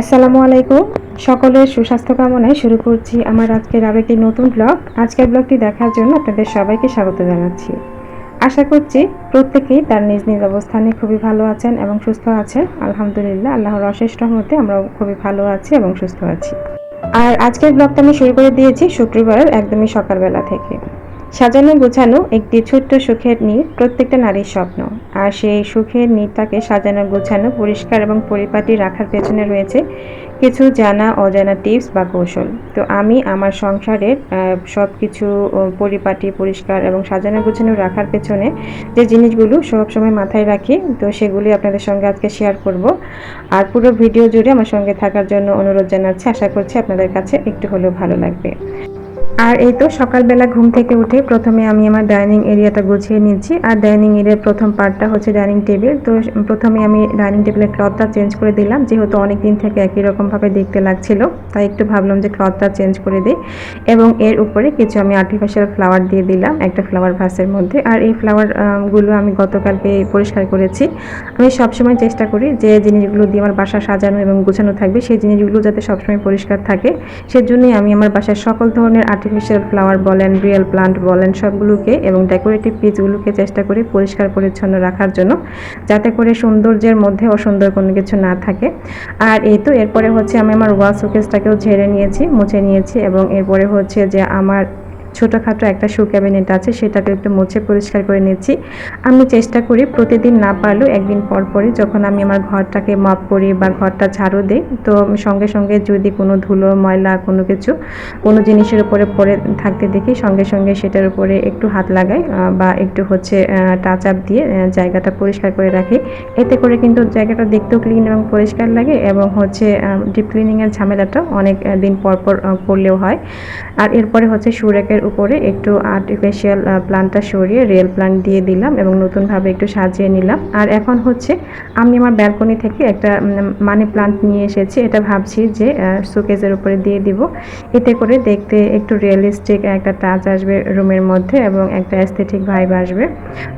আসসালামু আলাইকুম। সকলের সুস্বাস্থ্য কামনায় শুরু করছি আমার আজকের আরও একটি নতুন ব্লগ। আজকের ব্লগটি দেখার জন্য আপনাদের সবাইকে স্বাগত জানাচ্ছি। আশা করছি প্রত্যেকেই তার নিজ নিজ অবস্থানে খুবই ভালো আছেন এবং সুস্থ আছেন। আলহামদুলিল্লাহ, আল্লাহর অশেষ রহমতে আমরাও খুবই ভালো আছি এবং সুস্থ আছি। আর আজকের ব্লগটা আমি শুরু করে দিয়েছি শুক্রবার একদমই সকালবেলা থেকে। সাজানো গোছানো একটি ছোট্ট সুখের নীড় প্রত্যেকটা নারীর স্বপ্ন। আর সেই সুখের নীড়টাকে সাজানো গোছানো, পরিষ্কার এবং পরিপাটি রাখার পেছনে রয়েছে কিছু জানা, অজানা টিপস বা কৌশল। তো আমি আমার সংসারের সব কিছু পরিপাটি, পরিষ্কার এবং সাজানো গোছানো রাখার পেছনে যে জিনিসগুলো সব সময় মাথায় রাখি, তো সেগুলি আপনাদের সঙ্গে আজকে শেয়ার করব। আর পুরো ভিডিও জুড়ে আমার সঙ্গে থাকার জন্য অনুরোধ জানাচ্ছি। আশা করছি আপনাদের কাছে একটু হলেও ভালো লাগবে। আর এই তো সকালবেলা ঘুম থেকে উঠে প্রথমে আমি আমার ডাইনিং এরিয়াটা গুছিয়ে নিচ্ছি। আর ডাইনিং এরিয়ার প্রথম পার্টটা হচ্ছে ডাইনিং টেবিল। তো প্রথমে আমি ডাইনিং টেবিলের ক্লথটা চেঞ্জ করে দিলাম। যেহেতু অনেক দিন থেকে একই রকমভাবে দেখতে লাগছিল, তাই একটু ভাবলাম যে ক্লথটা চেঞ্জ করে দিই। এবং এর উপরে কিছু আমি আর্টিফিশিয়াল ফ্লাওয়ার দিয়ে দিলাম, একটা ফ্লাওয়ার ভাসের মধ্যে। আর এই ফ্লাওয়ারগুলো আমি গতকালকে পরিষ্কার করেছি। আমি সবসময় চেষ্টা করি যে জিনিসগুলো দিয়ে আমার বাসা সাজানো এবং গোছানো থাকবে। সেই জিনিসগুলো যাতে সবসময় পরিষ্কার থাকে। সেজন্যই আমি আমার বাসার সকল ধরনের আর্টি আর্টিফিশিয়াল ফ্লাওয়ার বলেন, রিয়েল প্লান্ট বলেন সবগুলোকে এবং ডেকোরেটিভ পিসগুলোকে চেষ্টা করি পরিষ্কার পরিচ্ছন্ন রাখার জন্য যাতে করে সৌন্দর্যের মধ্যে অসুন্দর কোনো কিছু না থাকে। আর এই তো এরপরে হচ্ছে আমি আমার ওয়াল শোকেসটাকেও ঝেড়ে নিয়েছি, মুছে নিয়েছি এবং এরপরে হচ্ছে যে আমার ছোটোখাটো একটা শু ক্যাবিনেট আছে, সেটাকে একটু মুছে পরিষ্কার করে নিচ্ছি। আমি চেষ্টা করি প্রতিদিন না পারলেও একদিন পর পরই যখন আমি আমার ঘরটাকে মপ করি বা ঘরটা ঝাড়ু দিই, তো সঙ্গে সঙ্গে যদি কোনো ধুলো, ময়লা, কোনো কিছু, কোনো জিনিসের উপরে পড়ে থাকতে দেখি, সঙ্গে সঙ্গে সেটার উপরে একটু হাত লাগাই বা একটু হচ্ছে টাচ আপ দিয়ে জায়গাটা পরিষ্কার করে রাখি। এতে করে কিন্তু জায়গাটা দেখতেও ক্লিন এবং পরিষ্কার লাগে এবং হচ্ছে ডিপ ক্লিনিংয়ের ঝামেলাটা অনেক দিন পর পর করলেও হয়। আর এরপরে হচ্ছে সুরেকের উপরে একটু আর্টিফিশিয়াল প্লান্টটা সরিয়ে রিয়েল প্লান্ট দিয়ে দিলাম এবং নতুনভাবে একটু সাজিয়ে নিলাম। আর এখন হচ্ছে আমি আমার ব্যালকনি থেকে একটা মানি প্লান্ট নিয়ে এসেছি। এটা ভাবছি যে শোকেজের উপরে দিয়ে দিব। এতে করে দেখতে একটু রিয়েলিস্টিক একটা টাচ আসবে রুমের মধ্যে এবং একটা অ্যাস্থেটিক ভাইব আসবে।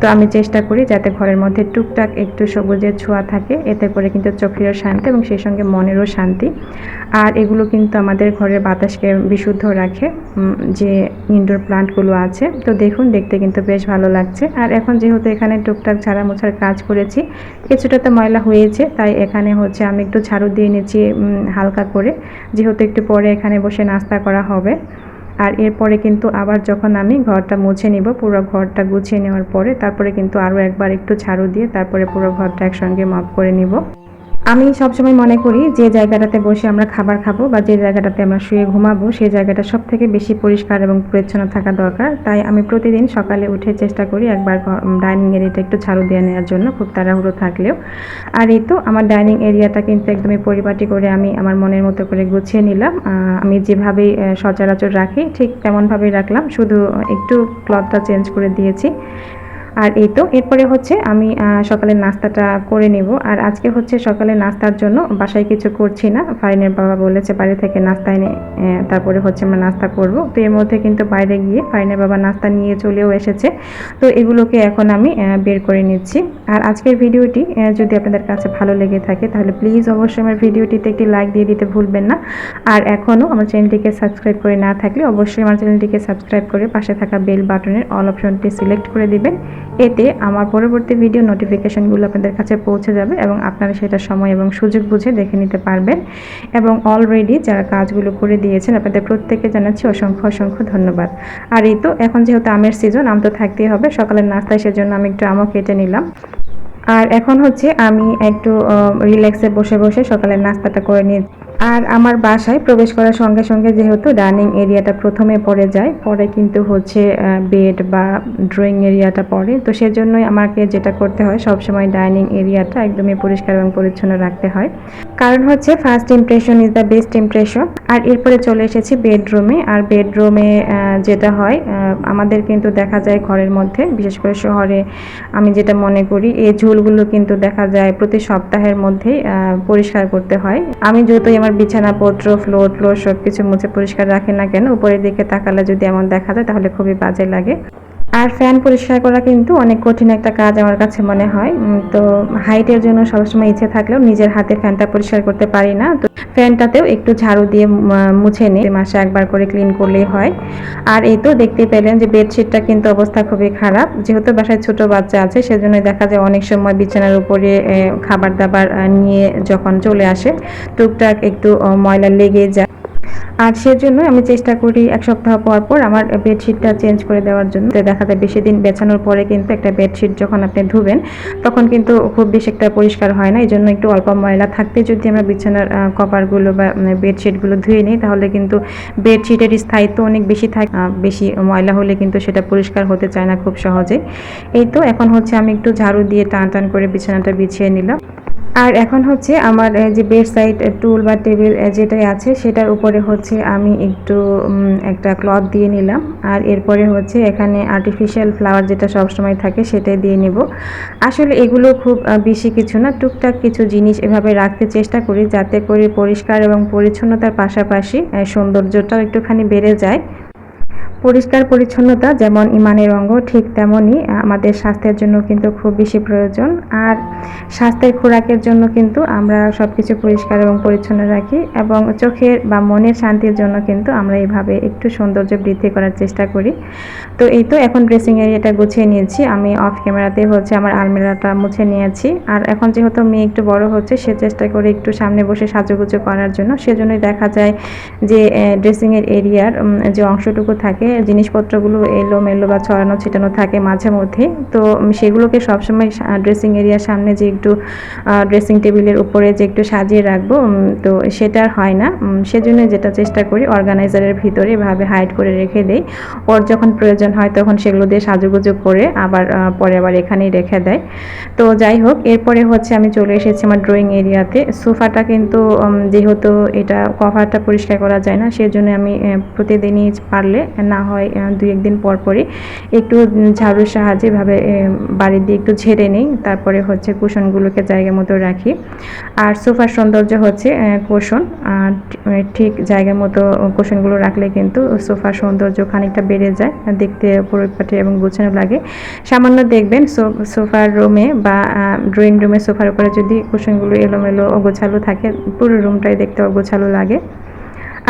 তো আমি চেষ্টা করি যাতে ঘরের মধ্যে টুকটাক একটু সবুজের ছোঁয়া থাকে। এতে করে কিন্তু চোখেরও শান্তি এবং সেই সঙ্গে মনেরও শান্তি। আর এগুলো কিন্তু আমাদের ঘরের বাতাসকে বিশুদ্ধ রাখে। যে ইনডোর প্লান্টগুলো আছে। তো দেখুন, দেখতে কিন্তু বেশ ভালো লাগছে। আর এখন যেহেতু এখানে টুকটাক ঝাড়া মোছার কাজ করেছি, কিছুটা তো ময়লা হয়েছে, তাই এখানে হচ্ছে আমি একটু ঝাড়ু দিয়ে নিচ্ছি হালকা করে। যেহেতু একটু পরে এখানে বসে নাস্তা করা হবে। আর এরপরে কিন্তু আবার যখন আমি ঘরটা মুছে নিব, পুরো ঘরটা গুছিয়ে নেওয়ার পরে, তারপরে কিন্তু আরও একবার একটু ঝাড়ু দিয়ে তারপরে পুরো ঘরটা একসঙ্গে মাপ করে নিব। আমি সবসময় মনে করি যে জায়গাটাতে বসে আমরা খাবার খাব বা যে জায়গাটাতে আমরা শুয়ে ঘুমাবো সেই জায়গাটা সব থেকে বেশি পরিষ্কার এবং পরিচ্ছন্ন থাকা দরকার। তাই আমি প্রতিদিন সকালে উঠে চেষ্টা করি একবার ডাইনিং এরিয়াটা একটু ঝাড়ু দিয়ে নেওয়ার জন্য, খুব তাড়াহুড়ো থাকলেও। আর এই তো আমার ডাইনিং এরিয়াটা কিন্তু একদমই পরিপাটি করে আমি আমার মনের মতো করে গুছিয়ে নিলাম। আমি যেভাবেই সচরাচর রাখি ঠিক তেমনভাবেই রাখলাম। শুধু একটু ক্লথটা চেঞ্জ করে দিয়েছি। আর এই তো, এরপরে হচ্ছে আমি সকালের নাস্তাটা করে নেব। আর আজকে হচ্ছে সকালে নাস্তার জন্য বাসায় কিছু করছি না। ফাইনের বাবা বলেছে বাড়ি থেকে নাস্তা এনে তারপরে হচ্ছে আমরা নাস্তা করব। তো এর মধ্যে কিন্তু বাইরে গিয়ে ফাইনের বাবা নাস্তা নিয়ে চলেও এসেছে। তো এগুলোকে এখন আমি বের করে নিচ্ছি। আর আজকের ভিডিওটি যদি আপনাদের কাছে ভালো লেগে থাকে, তাহলে প্লিজ অবশ্যই আমার ভিডিওটিতে একটি লাইক দিয়ে দিতে ভুলবেন না। আর এখনও আমার চ্যানেলটিকে সাবস্ক্রাইব করে না থাকলে অবশ্যই আমার চ্যানেলটিকে সাবস্ক্রাইব করে পাশে থাকা বেল বাটনের অল অপশনটি সিলেক্ট করে দিবেন। এতে আমার পরবর্তী ভিডিও নোটিফিকেশানগুলো আপনাদের কাছে পৌঁছে যাবে এবং আপনারা সেটা সময় এবং সুযোগ বুঝে দেখে নিতে পারবেন। এবং অলরেডি যারা কাজগুলো করে দিয়েছেন, আপনাদের প্রত্যেকে জানাচ্ছি অসংখ্য অসংখ্য ধন্যবাদ। আর এই তো, এখন যেহেতু আমের সিজন আম তো থাকতেই হবে। সকালের নাস্তায় সেজন্য আমি একটু আমও কেটে নিলাম। আর এখন হচ্ছে আমি একটু রিল্যাক্সে বসে বসে সকালের নাস্তাটা করে নিয়ে আর আমার বাসায় প্রবেশ করার সঙ্গে সঙ্গে যেহেতু ডাইনিং এরিয়াটা প্রথমে পড়ে যায়, পরে কিন্তু হচ্ছে বেড বা ড্রয়িং এরিয়াটা পড়ে। তো সেজন্যই আমাকে যেটা করতে হয়, সবসময় ডাইনিং এরিয়াটা একদমই পরিষ্কার এবং পরিচ্ছন্ন রাখতে হয়। কারণ হচ্ছে first impression is the best impression আর এরপরে চলে এসেছি বেডরুমে আর বেডরুমে যেটা হয় আমাদের কিন্তু দেখা যায় ঘরের মধ্যে, বিশেষ করে শহরে আমি যেটা মনে করি, এই ঝুলগুলো কিন্তু দেখা যায় প্রতি সপ্তাহের মধ্যেই পরিষ্কার করতে হয়। আমি যতই আমার আমার বিছানাপত্র ফ্লোর ফ্লোর সব কিছু মুছে পরিষ্কার রাখি না কেন? উপরের দিকে তাকালে যদি এমন দেখা যায়, তাহলে খুবই বাজে লাগে। আর ফ্যান পরিষ্কার করা কিন্তু অনেক কঠিন একটা কাজ আমার কাছে মনে হয়। তো হাইটের জন্য সবসময় ইচ্ছে থাকলেও নিজের হাতে ফ্যানটা পরিষ্কার করতে পারি না। তো ফ্যানটাতেও একটু ঝাড়ু দিয়ে মুছে নিই মাসে একবার করে ক্লিন করলেই হয়। আর এই তো দেখতে পেলেন যে বেডশিটটা কিন্তু অবস্থা খুবই খারাপ। যেহেতু বাসায় ছোট বাচ্চা আছে সেজন্য দেখা যায় অনেক সময় বিছানার উপরে খাবার দাবার নিয়ে যখন চলে আসে, টুকটাক একটু ময়লা লেগে যায়। আর সেজন্য আমি চেষ্টা করি এক সপ্তাহ পর পর আমার বেডশিটটা চেঞ্জ করে দেওয়ার জন্য। দেখা যায় বেশি দিন বেছানোর পরে কিন্তু একটা বেডশিট যখন আপনি ধুবেন, তখন কিন্তু খুব বেশি একটা পরিষ্কার হয় না। এই জন্য একটু অল্প ময়লা থাকতে যদি আমরা বিছানার কভারগুলো বা বেডশিটগুলো ধুয়ে নিই, তাহলে কিন্তু বেডশিটের স্থায়িত্ব অনেক বেশি থাকে। বেশি ময়লা হলে কিন্তু সেটা পরিষ্কার হতে চায় না খুব সহজে এই তো, এখন হচ্ছে আমি একটু ঝাড়ু দিয়ে টান টান করে বিছানাটা বিছিয়ে নিলাম। আর এখন হচ্ছে আমার যে বেড সাইড টুল বা টেবিল যেটাই আছে, সেটার উপরে হচ্ছে আমি একটু একটা ক্লথ দিয়ে নিলাম। আর এরপরে হচ্ছে এখানে আর্টিফিশিয়াল ফ্লাওয়ার যেটা সবসময় থাকে, সেটাই দিয়ে নেব। আসলে এগুলো খুব বেশি কিছু না, টুকটাক কিছু জিনিস এভাবে রাখতে চেষ্টা করি, যাতে করে পরিষ্কার এবং পরিচ্ছন্নতার পাশাপাশি সৌন্দর্যটাও একটুখানি বেড়ে যায়। পরিষ্কার পরিচ্ছন্নতা যেমন ইমানের অঙ্গ, ঠিক তেমনই আমাদের স্বাস্থ্যের জন্য কিন্তু খুব বেশি প্রয়োজন। আর স্বাস্থ্যের খোরাকের জন্য কিন্তু আমরা সব কিছু পরিষ্কার এবং পরিচ্ছন্ন রাখি এবং চোখের বা মনের শান্তির জন্য কিন্তু আমরা এইভাবে একটু সৌন্দর্য বৃদ্ধি করার চেষ্টা করি। তো এই তো এখন ড্রেসিং এরিয়াটা গুছিয়ে নিয়েছি। আমি অফ ক্যামেরাতে হচ্ছে আমার আলমিরাটা মুছে নিয়েছি। আর এখন যেহেতু মেয়ে একটু বড় হচ্ছে, সে চেষ্টা করে একটু সামনে বসে সাজুগুজু করার জন্য। সেজন্যই দেখা যায় যে ড্রেসিংয়ের এরিয়ার যে অংশটুকু থাকে জিনিসপত্রগুলো এলোমেলো বা ছড়ানো ছিটানো থাকে মাঝে মধ্যে। তো সেগুলোকে সবসময় ড্রেসিং এরিয়ার সামনে যে একটু ড্রেসিং টেবিলের উপরে যে একটু সাজিয়ে রাখব তো সেটা হয় না। সেজন্য যেটা চেষ্টা করি অর্গানাইজারের ভিতরে এভাবে হাইড করে রেখে দেই। ওর যখন প্রয়োজন হয় তখন সেগুলো দিয়ে সাজুগুজু করে আবার পরে আবার এখানেই রেখে দেয়। তো যাই হোক, এরপরে হচ্ছে আমি চলে এসেছি আমার ড্রয়িং এরিয়াতে সোফাটা কিন্তু যেহেতু এটা কভারটা পরিষ্কার করা যায় না, সেজন্য আমি প্রতিদিনই পারলে না হয় আহ, দুই একদিন পর পরই। একটু ঝাড়ুর সাহায্যে এভাবে আহ, বাড়ি দিয়ে একটু ঝেড়ে নিই। তারপরে হচ্ছে কুশনগুলোকে জায়গা মতো রাখি। আর সোফার সৌন্দর্য হচ্ছে কুশন আর ঠিক জায়গা মতো কুশনগুলো রাখলে কিন্তু সোফার সৌন্দর্য খানিকটা বেড়ে যায়। দেখতে পরিপাটি এবং গোছানো লাগে। সামান্য দেখবেন সোফার রুমে বা ড্রয়িং রুমে সোফার উপরে যদি কুশনগুলো এলোমেলো অগোছালো থাকে পুরো রুমটাই দেখতে অগোছালো লাগে।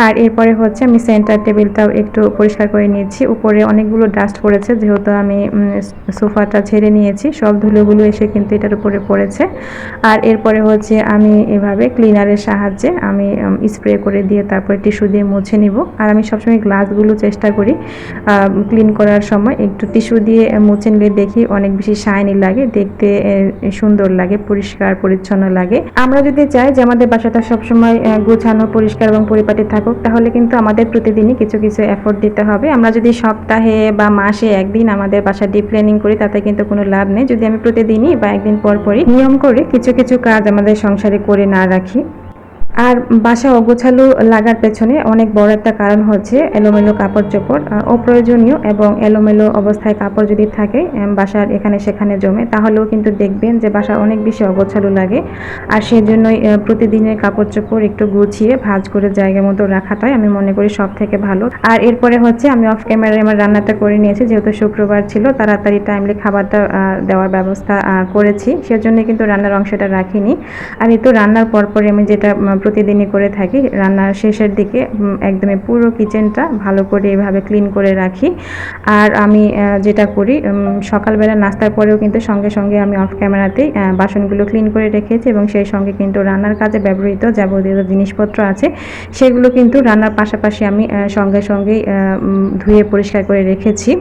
আর এরপরে হচ্ছে আমি সেন্টার টেবিলটাও একটু পরিষ্কার করে নিয়েছি উপরে অনেকগুলো ডাস্ট পড়েছে, যেহেতু আমি সোফাটা ছেড়ে নিয়েছি, সব ধুলোগুলো এসে কিন্তু এটার উপরে পড়েছে। আর এরপরে হচ্ছে আমি এভাবে ক্লিনারের সাহায্যে আমি স্প্রে করে দিয়ে তারপরে টিস্যু দিয়ে মুছে নিব। আর আমি সবসময় গ্লাসগুলো চেষ্টা করি ক্লিন করার সময়। একটু টিস্যু দিয়ে মুছে নিলে দেখি অনেক বেশি শাইনি লাগে, দেখতে সুন্দর লাগে, পরিষ্কার, পরিচ্ছন্ন লাগে। আমরা যদি চাই যে আমাদের বাসাটা সবসময় গোছানো, পরিষ্কার এবং পরিপাটি থাকুক তাহলে কিন্তু আমাদের প্রতিদিনই কিছু কিছু এফোর্ট দিতে হবে। আমরা যদি সপ্তাহে বা মাসে একদিন আমাদের বাসা ডিপ ক্লিনিং করি, তাতে কিন্তু কোনো লাভ নেই। যদি আমি প্রতিদিনই বা একদিন পর পরই নিয়ম করে কিছু কিছু কাজ আমাদের সংসারে করে না রাখি আর বাসা অগোছালো লাগার পেছনে অনেক বড় একটা কারণ হচ্ছে এলোমেলো কাপড় চোপড় অপ্রয়োজনীয় এবং এলোমেলো অবস্থায় কাপড় যদি থাকে বাসার এখানে সেখানে জমে, তাহলেও কিন্তু দেখবেন যে বাসা অনেক বেশি অগোছালো লাগে। আর সেজন্যই প্রতিদিনের কাপড় চোপড় একটু গুছিয়ে ভাঁজ করে জায়গা মতো রাখাটাই আমি মনে করি সব থেকে ভালো। আর এরপরে হচ্ছে আমি অফ ক্যামেরায় আমার রান্নাটা করে নিয়েছি, যেহেতু শুক্রবার ছিল, তাড়াতাড়ি টাইমলি খাবারটা দেওয়ার ব্যবস্থা করেছি। সেজন্য কিন্তু রান্নার অংশটা রাখিনি। আর এই তো রান্নার পরপরে আমি যেটা প্রতিদিনই করে থাকি। রান্নার শেষের দিকে একদমই পুরো কিচেনটা ভালো করে এভাবে ক্লিন করে রাখি। আর আমি যেটা করি সকালবেলা নাস্তার পরেও কিন্তু সঙ্গে সঙ্গে আমি অফ ক্যামেরাতেই বাসনগুলো ক্লিন করে রেখেছি এবং সেই সঙ্গে কিন্তু রান্নার কাজে ব্যবহৃত যাবতীয় জিনিসপত্র আছে, সেগুলো কিন্তু রান্নার পাশাপাশি আমি সঙ্গে সঙ্গেই ধুয়ে পরিষ্কার করে রেখেছি।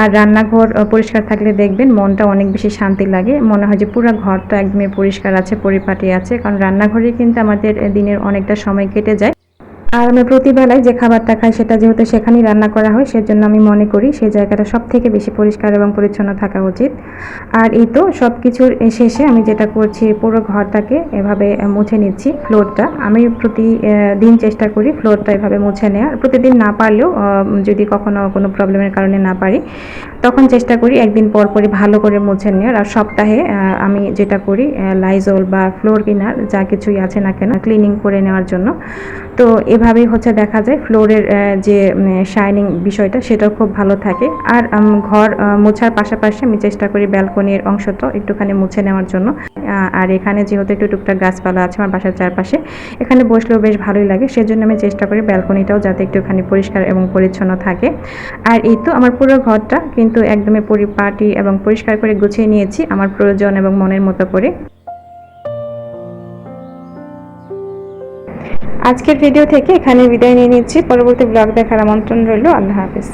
আর রান্নাঘর পরিষ্কার থাকলে দেখবেন মনটা অনেক বেশি শান্তি লাগে। মনে হয় যে পুরো ঘরটা একদমই পরিষ্কার আছে, পরিপাটি আছে, কারণ রান্নাঘরে কিন্তু আমাদের দিনের অনেকটা সময় কেটে যায়। আর আমি প্রতিবেলায় যে খাবারটা খাই সেটা যেহেতু সেখানেই রান্না করা হয়, সেজন্য আমি মনে করি সেই জায়গাটা সব থেকে বেশি পরিষ্কার এবং পরিচ্ছন্ন থাকা উচিত। আর এই তো সব কিছুর শেষে আমি যেটা করছি, পুরো ঘরটাকে এভাবে মুছে নিচ্ছি, ফ্লোরটা। আমি প্রতি দিন চেষ্টা করি ফ্লোরটা এভাবে মুছে নেওয়ার প্রতিদিন না পারলেও যদি কখনো কোনো প্রবলেমের কারণে না পারি, তখন চেষ্টা করি একদিন পর পরই ভালো করে মুছে নেওয়ার। আর সপ্তাহে আমি যেটা করি লাইজল বা ফ্লোর ক্লিনার যা কিছুই আছে না কেন ক্লিনিং করে নেওয়ার জন্য। তো এভাবেই হচ্ছে দেখা যায় ফ্লোরের যে শাইনিং বিষয়টা, সেটাও খুব ভালো থাকে। আর ঘর মোছার পাশাপাশি আমি চেষ্টা করি ব্যালকনির অংশ তো একটুখানি মুছে নেওয়ার জন্য। আর এখানে যেহেতু একটু টুকটাক গাছপালা আছে আমার বাসার চারপাশে, এখানে বসলেও বেশ ভালোই লাগে। সেজন্য আমি চেষ্টা করি ব্যালকনিটাও যাতে একটুখানি পরিষ্কার এবং পরিচ্ছন্ন থাকে। আর এই তো আমার পুরো ঘরটা, কিন্তু একদমই পরিপাটি এবং পরিষ্কার করে গুছিয়ে নিয়েছি আমার প্রয়োজন এবং মনের মতো করে। আজকের ভিডিও থেকে এখানে বিদায় নিয়ে নিচ্ছি। পরবর্তী ব্লগ দেখার আমন্ত্রণ রইল। আল্লাহ হাফিজ।